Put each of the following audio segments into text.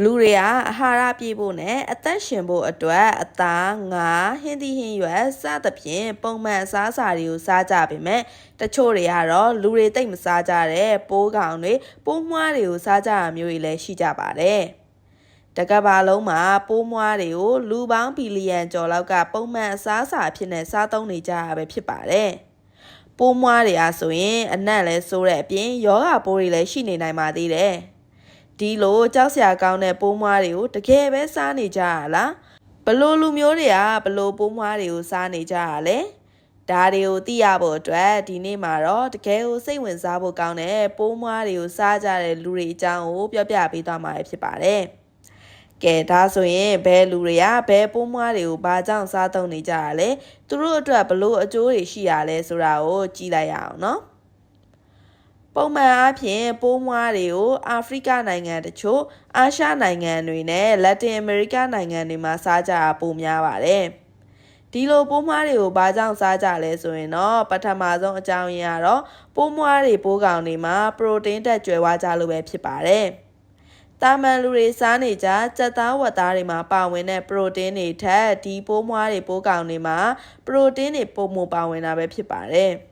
လူတွေကအဟာရပြည့်ဖို့နဲ့အသက်ရှင်ဖို့အတွက်အသားငါဟင်းသီးဟင်းရွက်စသဖြင့်ပုံမှန်အစားအစာတွေကိုစားကြပေမဲ့တချို့တွေကတော့လူတွေတိတ်မစားကြတဲ့ပိုးကောင်တွေပိုးမွားတွေကိုစားကြတာမျိုးတွေလည်းရှိကြပါတယ်တကဘာလုံးမှာပိုးမွားတွေကိုလူပေါင်းဘီလီယံကျော်လောက်ကပုံမှန်အစားအစာအဖြစ်နဲ့စားသုံးနေကြရပဲဖြစ်ပါတယ်ပိုးမွားတွေအားဆိုရင်အနံ့လဲဆိုးတဲ့အပြင်ယောဂပိုးတွေလည်းရှိနေနိုင်ပါသေးတယ် ဒီလိုကြောက်စရာကောင်းတဲ့ပိုးမွားတွေကိုတကယ်ပဲစားနေကြရလားဘလို့လူမျိုးတွေကဘလို့ပိုးမွားတွေကိုစားနေကြရလဲဒါတွေကိုသိရဖို့အတွက်ဒီနေ့မှာတော့တကယ်ကိုစိတ်ဝင်စားဖို့ကောင်းတဲ့ပိုးမွားတွေကိုစားကြတဲ့လူတွေအကြောင်းကိုပြောပြပေးသွားမှာဖြစ်ပါတယ်။ကဲဒါဆိုရင်ဘယ်လူတွေကဘယ်ပိုးမွားတွေကိုဘာကြောင့်စားသုံးနေကြရလဲသူတို့အတွက်ဘလို့အကျိုးတွေရှိရလဲဆိုတာကိုကြည့်လိုက်ရအောင်နော်။ ပုံမှန်အားဖြင့်ပိုးမွားတွေကိုအာဖရိကနိုင်ငံတချို့အာရှနိုင်ငံတွေနဲ့လက်တင်အမေရိကနိုင်ငံတွေမှာစားကြတာပိုများပါတယ်။ဒီလိုပိုးမွားတွေကိုဘာကြောင့်စားကြလဲဆိုရင်တော့ပထမဆုံးအကြောင်းရင်းကတော့ပိုးမွားတွေပိုးကောင်တွေမှာပရိုတင်းတက်ကြွယ်ဝကြလို့ပဲဖြစ်ပါတယ်။တာမန်လူတွေစားနေကြစက်သားဝက်သားတွေမှာပါဝင်တဲ့ပရိုတင်းတွေထက်ဒီပိုးမွားတွေပိုးကောင်တွေမှာပရိုတင်းတွေပိုမိုပါဝင်တာပဲဖြစ်ပါတယ်။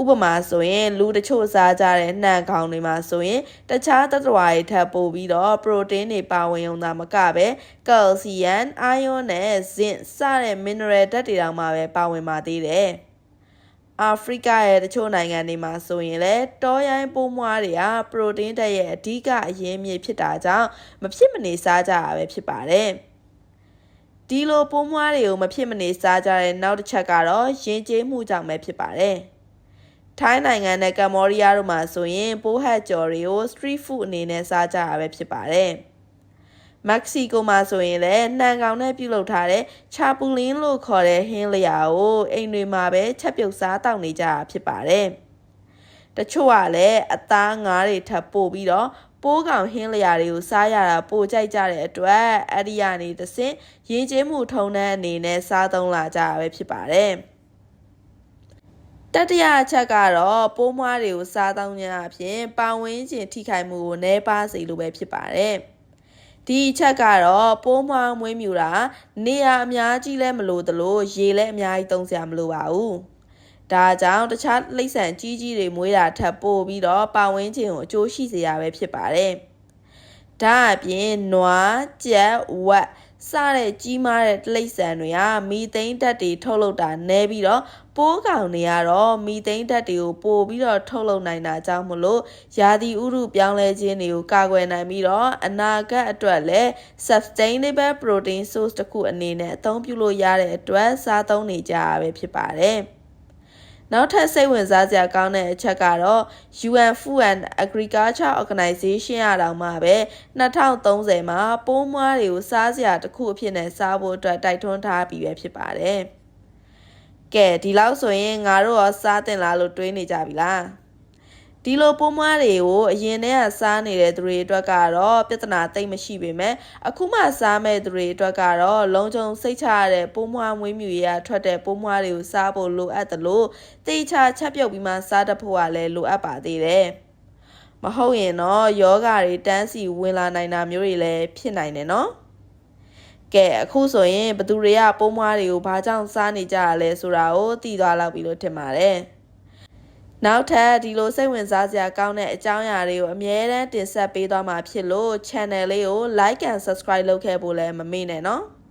ဥပမာဆိုရင်လူတချို့စားကြတဲ့နှံခေါင်းတွေမှာဆိုရင်တခြားသတ္တဝါတွေထပ်ပို့ပြီးတော့ပရိုတင်းတွေပါဝင်ုံသာမကပဲကယ်လ်ဆီယမ်၊အိုင်ယွန်နဲ့ဇင့်စတဲ့မင်နရယ်ဓာတ်တွေတောင်မှပဲပါဝင်ပါသေးတယ်။အာဖရိကရဲ့တချို့နိုင်ငံတွေမှာဆိုရင်လည်းတောရိုင်းပိုးမွားတွေကပရိုတင်းဓာတ်ရဲ့အဓိကအရင်းမြစ်ဖြစ်တာကြောင့်မဖြစ်မနေစားကြရပဲဖြစ်ပါတယ်။ဒီလိုပိုးမွားတွေကိုမဖြစ်မနေစားကြတဲ့နောက်တစ်ချက်ကတော့ရင်ကျေးမှုကြောင့်ပဲဖြစ်ပါတယ်။ ထိုင်းနိုင်ငံနဲ့ကမ္ဘောဒီးယားတို့မှာဆိုရင်ပိုးဟတ်ကြော်တွေကို street food အနေနဲ့စားကြရပဲဖြစ်ပါတယ်။မက္ကဆီကိုမှာဆိုရင်လည်းနှံကောင်နဲ့ပြုလုပ်ထားတဲ့ချာပူလင်းလို့ခေါ်တဲ့ဟင်းလျာကိုအိမ်တွေမှာပဲချက်ပြုတ်စားတောက်နေကြတာဖြစ်ပါတယ်။တချို့ကလည်းအသားငါးတွေထပ်ပို့ပြီးတော့ပိုးကောင်ဟင်းလျာတွေကိုစားရတာပိုကြိုက်ကြတဲ့အတွက်အဲ့ဒီကနေသစင်ရင်းချင်းမှုထုံတဲ့အနေနဲ့စားသုံးလာကြရပဲဖြစ်ပါတယ်။ တတိယအချက်ကတော့ပိုးမွားတွေကိုစားသုံးခြင်းအပြင်ပါဝင်ခြင်းထိခိုက်မှုကိုနည်းပါးစေလိုပဲဖြစ်ပါတယ်။ဒီအချက်ကတော့ပိုးမွားမွေးမြူတာနေရာအများကြီးလဲမလို့တလို့ရေလဲအများကြီးသုံးစရာမလိုပါဘူး။ဒါကြောင့်တခြားလိမ့်ဆန်ကြီးကြီးတွေမွေးတာထပ်ပို့ပြီးတော့ပါဝင်ခြင်းကိုအကျိုးရှိစေရပဲဖြစ်ပါတယ်။ဒါအပြင်နွားကြက်ဝက် စတဲ့ကြီးမားတဲ့တိရစ္ဆာန်တွေကမီသိန်းဓာတ်တွေထုတ်လုပ်တာနည်းပြီးတော့ပိုးကောင်တွေကတော့မီသိန်းဓာတ်တွေကိုပို့ပြီးတော့ထုတ်လုပ်နိုင်တာကြောင့်မလို့ရာသီဥတုပြောင်းလဲခြင်းတွေကိုကာကွယ်နိုင်ပြီးတော့အနာဂတ်အတွက်လည်း sustainable protein source တစ်ခုအနေနဲ့အသုံးပြုလို့ရတဲ့အတွက်စားသုံးနေကြရပဲဖြစ်ပါတယ်။ နောက်ထပ်စိတ်ဝင်စားစရာကောင်းတဲ့အချက်ကတော့ UN Food and Agriculture Organization အတောင်မှပဲ2030မှာပိုးမွားတွေကိုစားစရာတစ်ခုအဖြစ်နဲ့စားဖို့အတွက်တိုက်တွန်းထားပြီးပဲဖြစ်ပါတယ်။ကဲဒီလောက်ဆိုရင်ငါတို့ရောစားတင်လားလို့တွေးနေကြပြီလား။ ဒီလိုပိုးမွားတွေကိုအရင်တည်းကစားနေတဲ့သူတွေအတွက်ကတော့ပြဿနာသိမ့်မရှိပေမဲ့အခုမှစားမဲ့သူတွေအတွက်ကတော့လုံခြုံစိတ်ချရတဲ့ပိုးမွားမွေးမြူရေးရထွက်တဲ့ပိုးမွားတွေကိုစားဖို့လိုအပ်တယ်လို့တေချာချက်ပြုတ်ပြီးမှစားတတ်ဖို့ကလည်းလိုအပ်ပါသေးတယ်မဟုတ်ရင်တော့ယောဂါတွေတန်းစီဝင်လာနိုင်တာမျိုးတွေလည်းဖြစ်နိုင်တယ်နော်ကဲအခုဆိုရင်ဘသူတွေကပိုးမွားတွေကိုဘာကြောင့်စားနေကြရလဲဆိုတာကိုသိသွားလောက်ပြီလို့ထင်ပါတယ်။ နောက်ထပ်ဒီလိုစိတ်ဝင်စားစရာကောင်းတဲ့အကြောင်းအရာတွေကိုအမြဲတမ်းတင်ဆက်ပေးသွားမှာဖြစ်လို့ channel လေးကို like and subscribe လုပ်ခဲ့ဖို့လည်းမမေ့နဲ့နော်။